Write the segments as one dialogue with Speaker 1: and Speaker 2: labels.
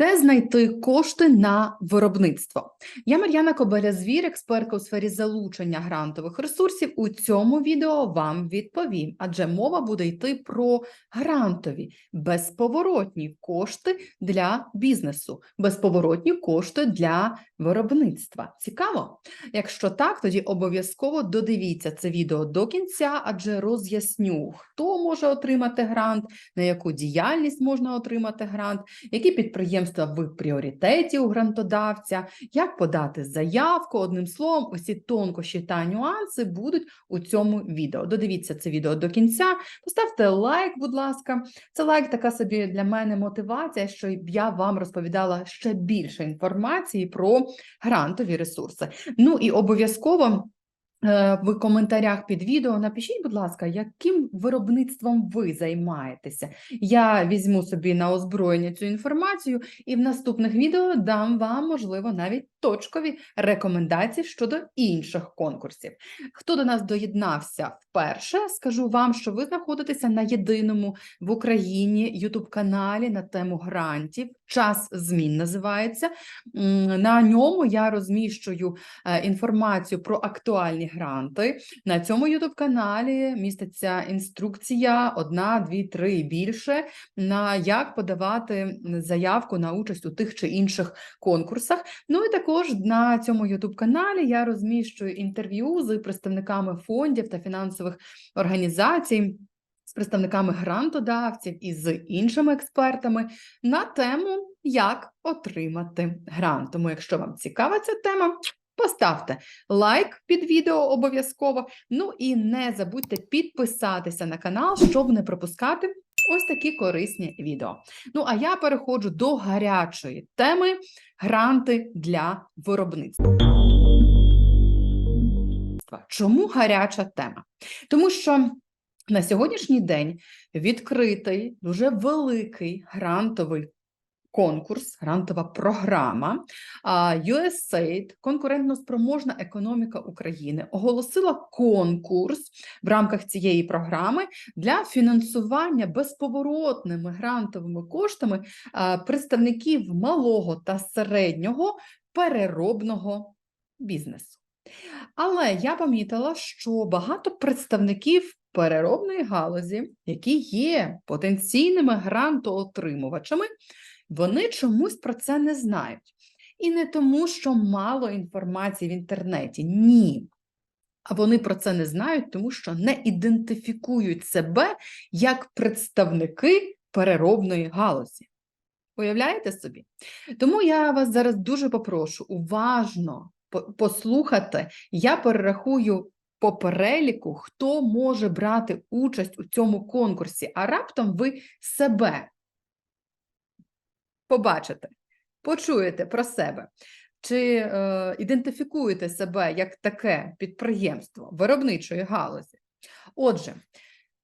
Speaker 1: Де знайти кошти на виробництво? Я Мар'яна Кобеля-Звір, експертка у сфері залучення грантових ресурсів. У цьому відео вам відповім, адже мова буде йти про грантові безповоротні кошти для бізнесу, безповоротні кошти для виробництва. Цікаво? Якщо так, тоді обов'язково додивіться це відео до кінця, адже роз'ясню, хто може отримати грант, на яку діяльність можна отримати грант, які підприємства ви в пріоритеті у грантодавця, як подати заявку. Одним словом, усі тонкощі та нюанси будуть у цьому відео. Додивіться це відео до кінця, поставте лайк, будь ласка. Це лайк така собі для мене мотивація, що я вам розповідала ще більше інформації про грантові ресурси. Ну і обов'язково. Е, В коментарях під відео напишіть, будь ласка, яким виробництвом ви займаєтеся. Я візьму собі на озброєння цю інформацію і в наступних відео дам вам, можливо, навіть точкові рекомендації щодо інших конкурсів. Хто до нас доєднався вперше, скажу вам, що ви знаходитеся на єдиному в Україні YouTube-каналі на тему грантів. Час змін називається. На ньому я розміщую е, інформацію про актуальні гранти. На цьому youtube каналі міститься інструкція одна, дві, три більше на як подавати заявку на участь у тих чи інших конкурсах. Ну і також на цьому youtube каналі я розміщую інтерв'ю з представниками фондів та фінансових організацій. З представниками грантодавців і з іншими експертами на тему, як отримати грант. Тому, якщо вам цікава ця тема, Поставте лайк під відео обов'язково. Ну і не забудьте підписатися на канал, щоб не пропускати ось такі корисні відео. Ну а я переходжу до гарячої теми гранти для виробництва. Чому гаряча тема? Тому що на сьогоднішній день відкритий дуже великий грантовий конкурс, грантова програма USAID, конкурентно-спроможна економіка України, оголосила конкурс в рамках цієї програми для фінансування безповоротними грантовими коштами представників малого та середнього переробного бізнесу. Але я помітила, що багато представників переробної галузі, які є потенційними грантоотримувачами, вони чомусь про це не знають. І не тому, що мало інформації в інтернеті. Ні. А вони про це не знають, тому що не ідентифікують себе як представники переробної галузі. Уявляєте собі? Тому я вас зараз дуже попрошу уважно послухати. Я перерахую по переліку, хто може брати участь у цьому конкурсі, а раптом ви себе побачите, почуєте про себе, чи е, ідентифікуєте себе як таке підприємство виробничої галузі. Отже,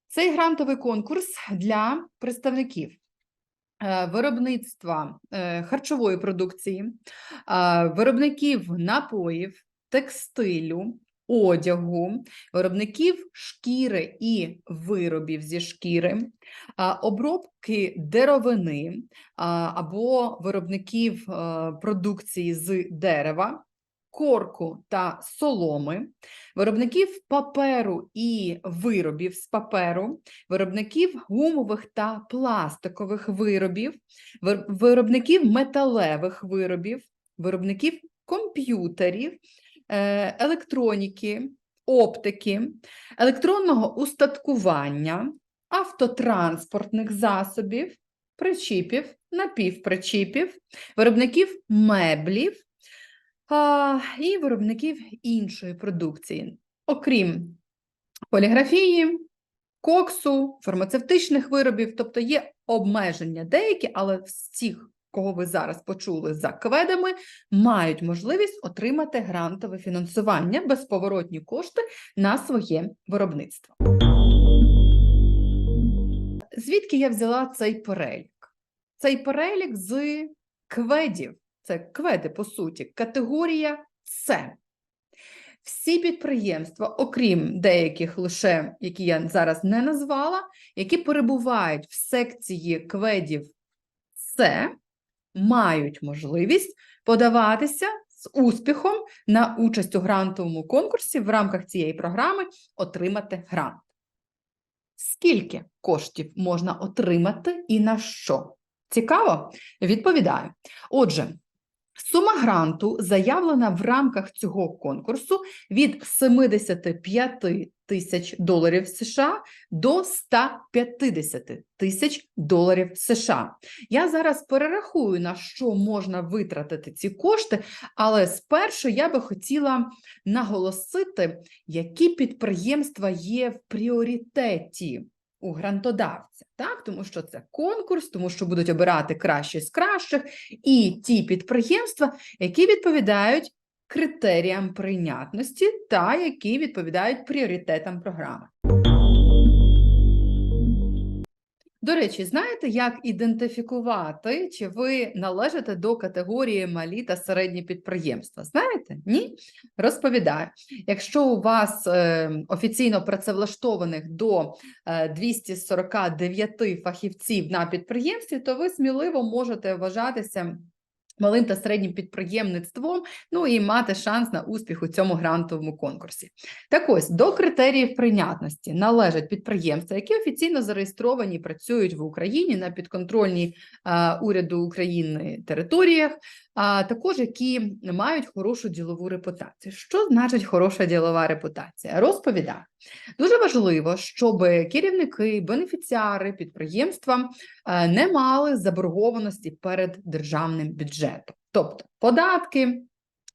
Speaker 1: цей грантовий конкурс для представників е, виробництва е, харчової продукції, е, виробників напоїв, текстилю, одягу, виробників шкіри і виробів зі шкіри, обробки деревини або виробників е, продукції з дерева, корку та соломи, виробників паперу і виробів з паперу, виробників гумових та пластикових виробів, виробників металевих виробів, виробників комп'ютерів. Е, електроніки, оптики, електронного устаткування, автотранспортних засобів, причіпів, напівпричіпів, виробників меблів і виробників іншої продукції, окрім поліграфії, коксу, фармацевтичних виробів, тобто є обмеження деякі, але всіх кого ви зараз почули за кведами, мають можливість отримати грантове фінансування, безповоротні кошти на своє виробництво. Звідки я взяла цей перелік? Цей перелік з кведів, це кведи, по суті, категорія С. Всі підприємства, окрім деяких лише, які я зараз не назвала, які перебувають в секції кведів С, мають можливість подаватися з успіхом на участь у грантовому конкурсі в рамках цієї програми отримати грант. Скільки коштів можна отримати і на що? Цікаво? Відповідаю. Отже, сума гранту заявлена в рамках цього конкурсу від 75 тисяч доларів США до 150 тисяч доларів США. Я зараз перерахую, на що можна витратити ці кошти, але спершу я би хотіла наголосити, які підприємства є в пріоритеті у грантодавця, так? тому що це конкурс, тому що будуть обирати кращі з кращих, і ті підприємства, які відповідають критеріям прийнятності та які відповідають пріоритетам програми. До речі, знаєте, як ідентифікувати, чи ви належите до категорії малі та середні підприємства? Знаєте? Ні? Розповідаю. Якщо у вас е, офіційно працевлаштованих до е, 249 фахівців на підприємстві, то ви сміливо можете вважатися малим та середнім підприємництвом, ну і мати шанс на успіх у цьому грантовому конкурсі. Так ось до критеріїв прийнятності належать підприємства, які офіційно зареєстровані і працюють в Україні на підконтрольній уряду України територіях, а також які мають хорошу ділову репутацію. Що значить хороша ділова репутація? Розповідаю. Дуже важливо, щоб керівники, бенефіціари підприємства е, не мали заборгованості перед державним бюджетом, тобто податки.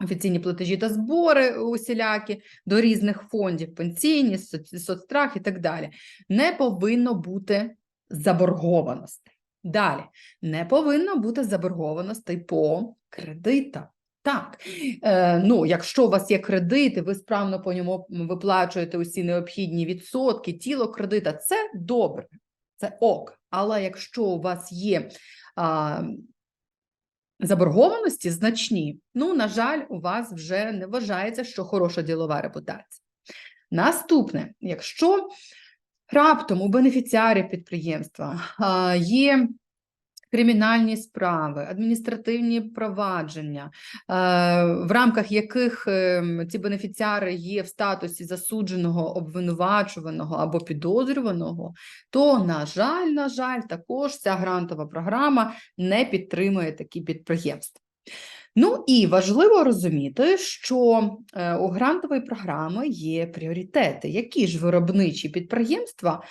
Speaker 1: Офіційні платежі та збори усілякі до різних фондів, пенсійні, соц- соцстрах і так далі. Не повинно бути заборгованостей. Далі не повинно бути заборгованостей по кредитам. Так, е, ну, якщо у вас є кредити, ви справно по ньому виплачуєте усі необхідні відсотки, тіло кредита, це добре, це ок. Але якщо у вас є а, заборгованості значні, ну, на жаль, у вас вже не вважається, що хороша ділова репутація. Наступне, якщо раптом у бенефіціарів підприємства є кримінальні справи, адміністративні провадження, в рамках яких ем, ці бенефіціари є в статусі засудженого, обвинувачуваного або підозрюваного, то, на жаль, на жаль, також ця грантова програма не підтримує такі підприємства. Ну і важливо розуміти, що е, у грантової програми є пріоритети. Які ж виробничі підприємства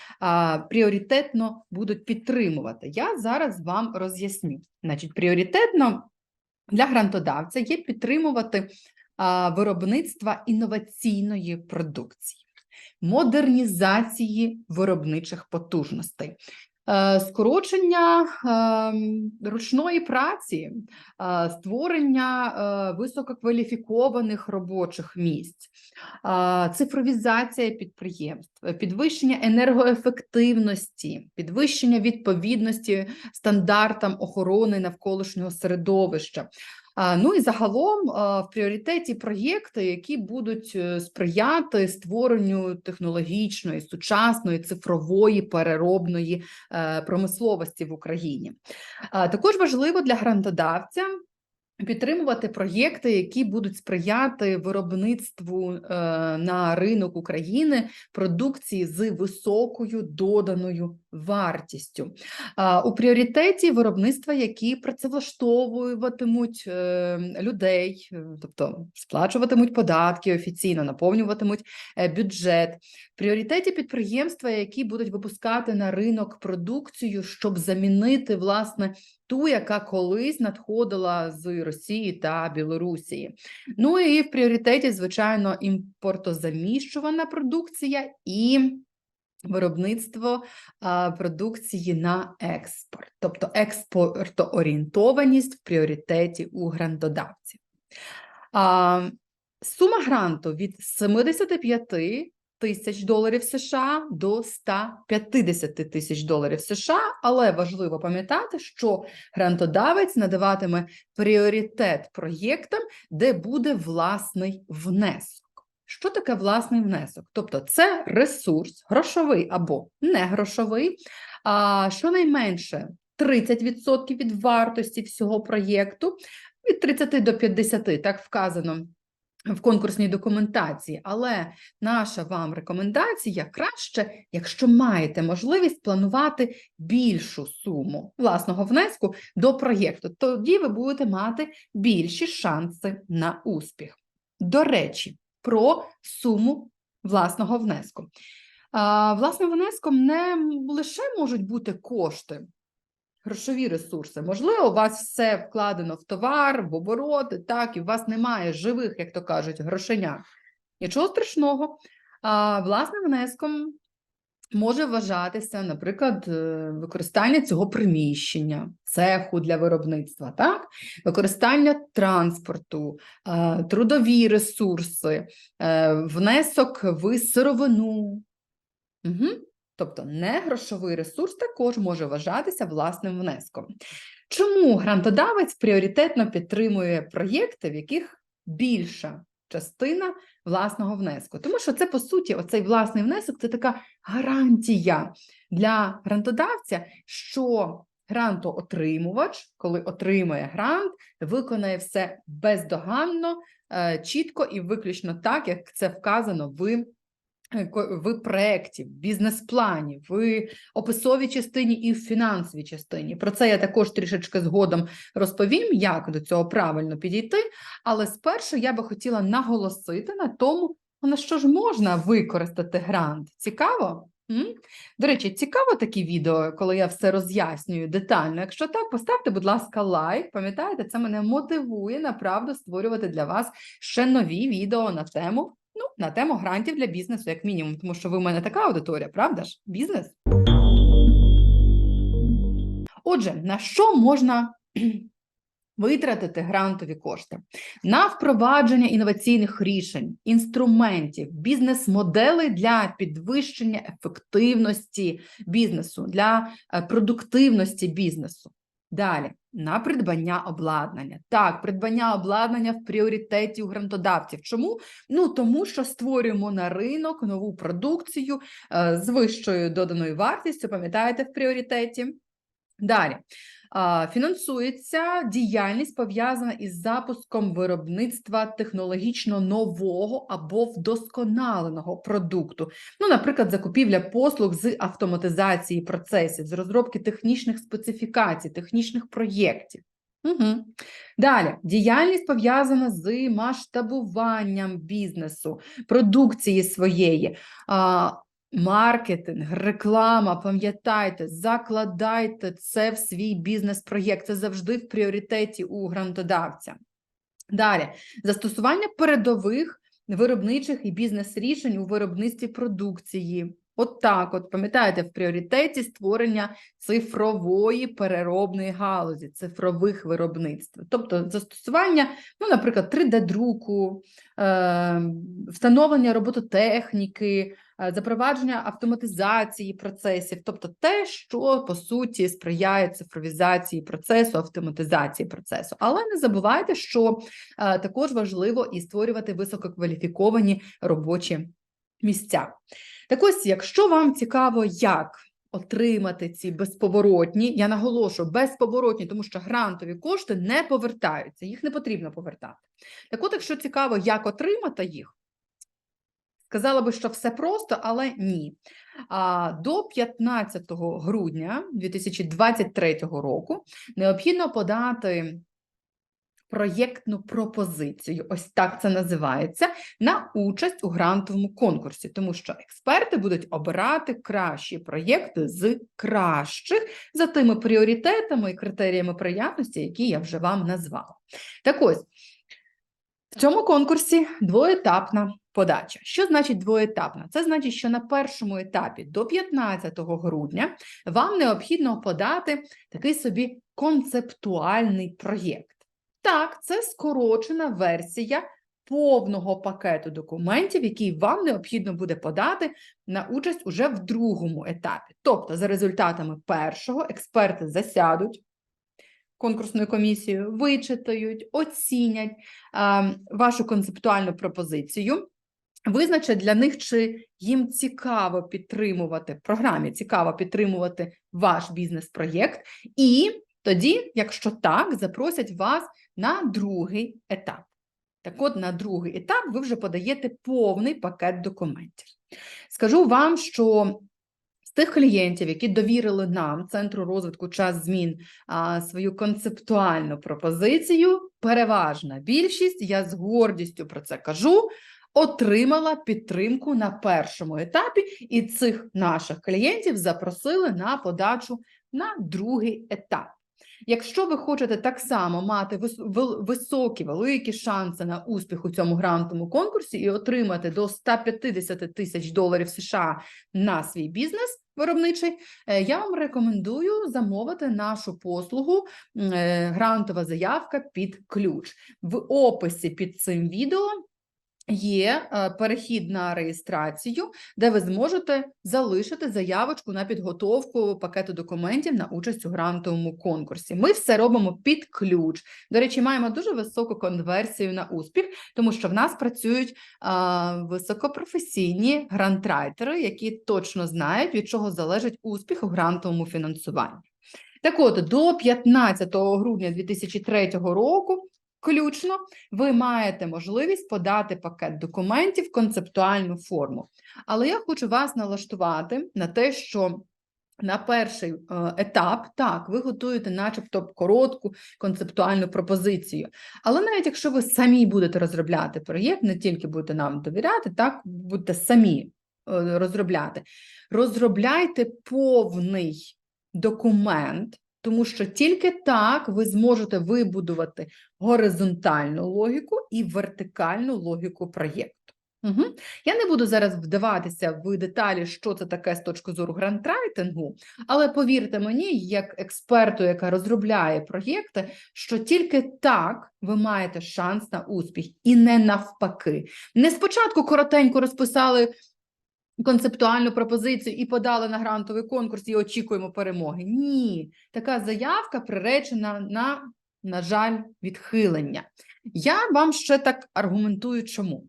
Speaker 1: пріоритетно будуть підтримувати? Я зараз вам роз'ясню. Значить, пріоритетно для грантодавця є підтримувати виробництва інноваційної продукції, модернізації виробничих потужностей. Е, Скорочення ем, ручної праці, е, створення е, висококваліфікованих робочих місць, е, цифровізація підприємств, підвищення енергоефективності, підвищення відповідності стандартам охорони навколишнього середовища. Ну і загалом в пріоритеті проєкти, які будуть е, сприяти створенню технологічної, сучасної, цифрової переробної е, промисловості в Україні. Також важливо для грантодавця. Підтримувати проєкти, які будуть сприяти виробництву е, на ринок України продукції з високою доданою вартістю. У пріоритеті виробництва, які працевлаштовуватимуть е, людей, е, тобто сплачуватимуть податки офіційно, наповнюватимуть е, бюджет. В пріоритеті підприємства, які будуть випускати на ринок продукцію, щоб замінити власне ту, яка колись надходила з Росії та Білорусії. Ну і в пріоритеті, звичайно, імпортозаміщувана продукція і виробництво продукції на експорт, тобто експортоорієнтованість в пріоритеті у грантодавців. Сума гранту від 75 тисяч доларів США до 150 тисяч доларів США, але важливо пам'ятати, що грантодавець надаватиме пріоритет проєктам, де буде власний внесок. Що таке власний внесок? Тобто це ресурс, грошовий або не грошовий, а щонайменше 30% від вартості всього проєкту, від 30 до 50, так вказано в конкурсній документації. Але наша вам рекомендація краще, якщо маєте можливість планувати більшу суму власного внеску до проєкту. Тоді ви будете мати більші шанси на успіх. До речі, про суму власного внеску. Власним внеском не лише можуть бути кошти, грошові ресурси. Можливо, у вас все вкладено в товар, в обороти, так, і у вас немає живих, як то кажуть, грошеня. Нічого страшного. Власним внеском може вважатися, наприклад, е, використання цього приміщення, цеху для виробництва, так? використання транспорту, е, трудові ресурси, е, внесок в сировину. Угу. Тобто негрошовий ресурс також може вважатися власним внеском. Чому грантодавець пріоритетно підтримує проєкти, в яких більша частина власного внеску? Тому що це, по суті, оцей власний внесок це така гарантія для грантодавця, що грантоотримувач, коли отримує грант, виконає все бездоганно, е, чітко і виключно так, як це вказано в в проєкті, в бізнес-плані, в описовій частині і в фінансовій частині. Про це я також трішечки згодом розповім, як до цього правильно підійти. Але спершу я би хотіла наголосити на тому, на що ж можна використати грант. Цікаво? До речі, цікаво такі відео, коли я все роз'яснюю детально. Якщо так, поставте, будь ласка, лайк. Пам'ятаєте, це мене мотивує направду створювати для вас ще нові відео на тему Ну, на тему грантів для бізнесу, як мінімум, тому що ви в мене така аудиторія, правда ж? Бізнес. Отже, на що можна витратити грантові кошти? На впровадження інноваційних рішень, інструментів, бізнес-моделей для підвищення ефективності бізнесу, для е, продуктивності бізнесу. Далі на придбання обладнання. Так, придбання обладнання в пріоритеті у грантодавців. Чому? Ну тому що створюємо на ринок нову продукцію е, з вищою доданою вартістю, пам'ятаєте, в пріоритеті. Далі Фінансується діяльність пов'язана із запуском виробництва технологічно нового або вдосконаленого продукту. Ну, наприклад, закупівля послуг з автоматизації процесів, з розробки технічних специфікацій, технічних проєктів. Угу. Далі діяльність пов'язана з масштабуванням бізнесу, продукції своєї. Маркетинг, реклама, пам'ятайте, закладайте це в свій бізнес-проєкт. Це завжди в пріоритеті у грантодавця. Далі застосування передових виробничих і бізнес-рішень у виробництві продукції. От так, от пам'ятаєте, в пріоритеті створення цифрової переробної галузі, цифрових виробництв, тобто застосування, ну, наприклад, 3D-друку, е, встановлення робототехніки, запровадження автоматизації процесів, тобто те, що по суті сприяє цифровізації процесу, автоматизації процесу. Але не забувайте, що е, також важливо і створювати висококваліфіковані робочі місця. Так ось, якщо вам цікаво, як отримати ці безповоротні, я наголошую, безповоротні, тому що грантові кошти не повертаються, їх не потрібно повертати. Так от, якщо цікаво, як отримати їх, сказала би, що все просто, але ні. До 15 грудня 2023 року необхідно подати проєктну пропозицію, ось так це називається, на участь у грантовому конкурсі, тому що експерти будуть обирати кращі проєкти з кращих за тими пріоритетами і критеріями приятності, які я вже вам назвала. Так ось. В цьому конкурсі двоетапна подача. Що значить двоетапна? Це значить, що на першому етапі до 15 грудня вам необхідно подати такий собі концептуальний проєкт. Так, це скорочена версія повного пакету документів, який вам необхідно буде подати на участь уже в другому етапі. Тобто, за результатами першого експерти засядуть конкурсною комісією, вичитають, оцінять а, вашу концептуальну пропозицію. Визначать для них, чи їм цікаво підтримувати програмі, цікаво підтримувати ваш бізнес-проєкт, і тоді, якщо так, запросять вас на другий етап. Так от, на другий етап ви вже подаєте повний пакет документів. Скажу вам, що з тих клієнтів, які довірили нам, Центру розвитку час змін, свою концептуальну пропозицію, переважна більшість, я з гордістю про це кажу, отримала підтримку на першому етапі, і цих наших клієнтів запросили на подачу на другий етап. Якщо ви хочете так само мати вис- високі, великі шанси на успіх у цьому грантовому конкурсі і отримати до 150 тисяч доларів США на свій бізнес виробничий, е, я вам рекомендую замовити нашу послугу е, грантова заявка під ключ. В описі під цим відео є е, перехід на реєстрацію, де ви зможете залишити заявочку на підготовку пакету документів на участь у грантовому конкурсі. Ми все робимо під ключ. До речі, маємо дуже високу конверсію на успіх, тому що в нас працюють а, високопрофесійні грантрайтери, які точно знають, від чого залежить успіх у грантовому фінансуванні. Так от, до 15 грудня 2003 року включно ви маєте можливість подати пакет документів в концептуальну форму. Але я хочу вас налаштувати на те, що на перший е, етап, так, ви готуєте, начебто, коротку концептуальну пропозицію. Але навіть якщо ви самі будете розробляти проєкт, не тільки будете нам довіряти, так, будете самі е, розробляти, розробляйте повний документ, тому що тільки так ви зможете вибудувати горизонтальну логіку і вертикальну логіку проєкту. Угу. Я не буду зараз вдаватися в деталі, що це таке з точки зору грантрайтингу, але повірте мені, як експерту, яка розробляє проєкти, що тільки так ви маєте шанс на успіх, і не навпаки. Не спочатку коротенько розписали концептуальну пропозицію і подали на грантовий конкурс і очікуємо перемоги. Ні, така заявка приречена на, на жаль, відхилення. Я вам ще так аргументую, чому.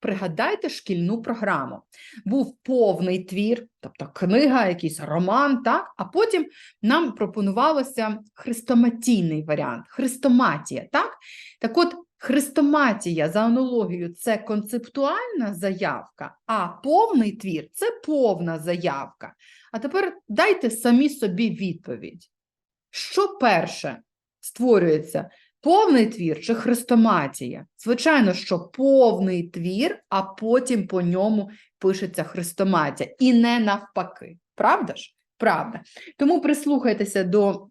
Speaker 1: Пригадайте шкільну програму. Був повний твір, тобто книга, якийсь роман, так? а потім нам пропонувалося хрестоматійний варіант, хрестоматія. Так, так от, хрестоматія за аналогією це концептуальна заявка, а повний твір це повна заявка. А тепер дайте самі собі відповідь. Що перше створюється? Повний твір чи хрестоматія? Звичайно, що повний твір, а потім по ньому пишеться хрестоматія. І не навпаки. Правда ж? Правда. Тому прислухайтеся до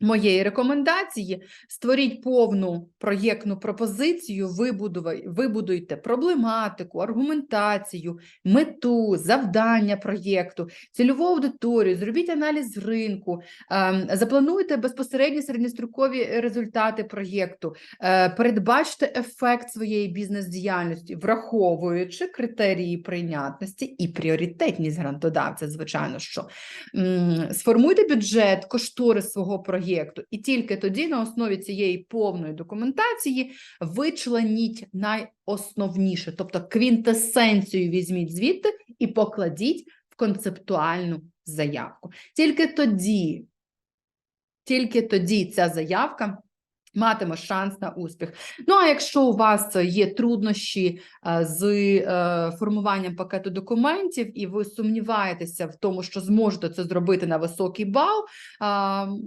Speaker 1: моєї рекомендації, створіть повну проєктну пропозицію, вибудуйте проблематику, аргументацію, мету, завдання проєкту, цільову аудиторію, зробіть аналіз ринку, ем, заплануйте безпосередні середньострокові результати проєкту, е, передбачте ефект своєї бізнес-діяльності, враховуючи критерії прийнятності і пріоритетність грантодавця, звичайно, що сформуйте бюджет, кошторис свого проєкту, і тільки тоді, на основі цієї повної документації, вичленіть найосновніше, тобто квінтесенцію візьміть звідти і покладіть в концептуальну заявку. Тільки тоді, тільки тоді ця заявка матиме шанс на успіх. Ну а якщо у вас є труднощі е, з е, формуванням пакету документів, і ви сумніваєтеся в тому, що зможете це зробити на високий бал,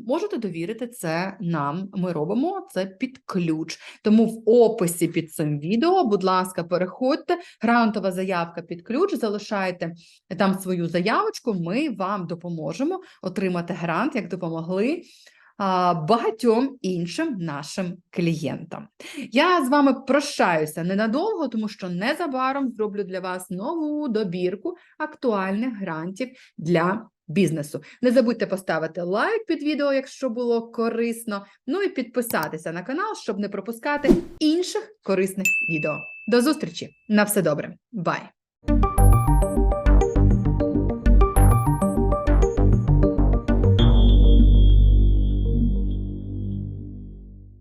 Speaker 1: можете довірити це нам. Ми робимо це під ключ. Тому в описі під цим відео, будь ласка, переходьте. Грантова заявка під ключ, залишайте там свою заявочку. Ми вам допоможемо отримати грант, як допомогли багатьом іншим нашим клієнтам. Я з вами прощаюся ненадовго, тому що незабаром зроблю для вас нову добірку актуальних грантів для бізнесу. Не забудьте поставити лайк під відео, якщо було корисно. Ну і підписатися на канал, щоб не пропускати інших корисних відео. До зустрічі! На все добре, бай!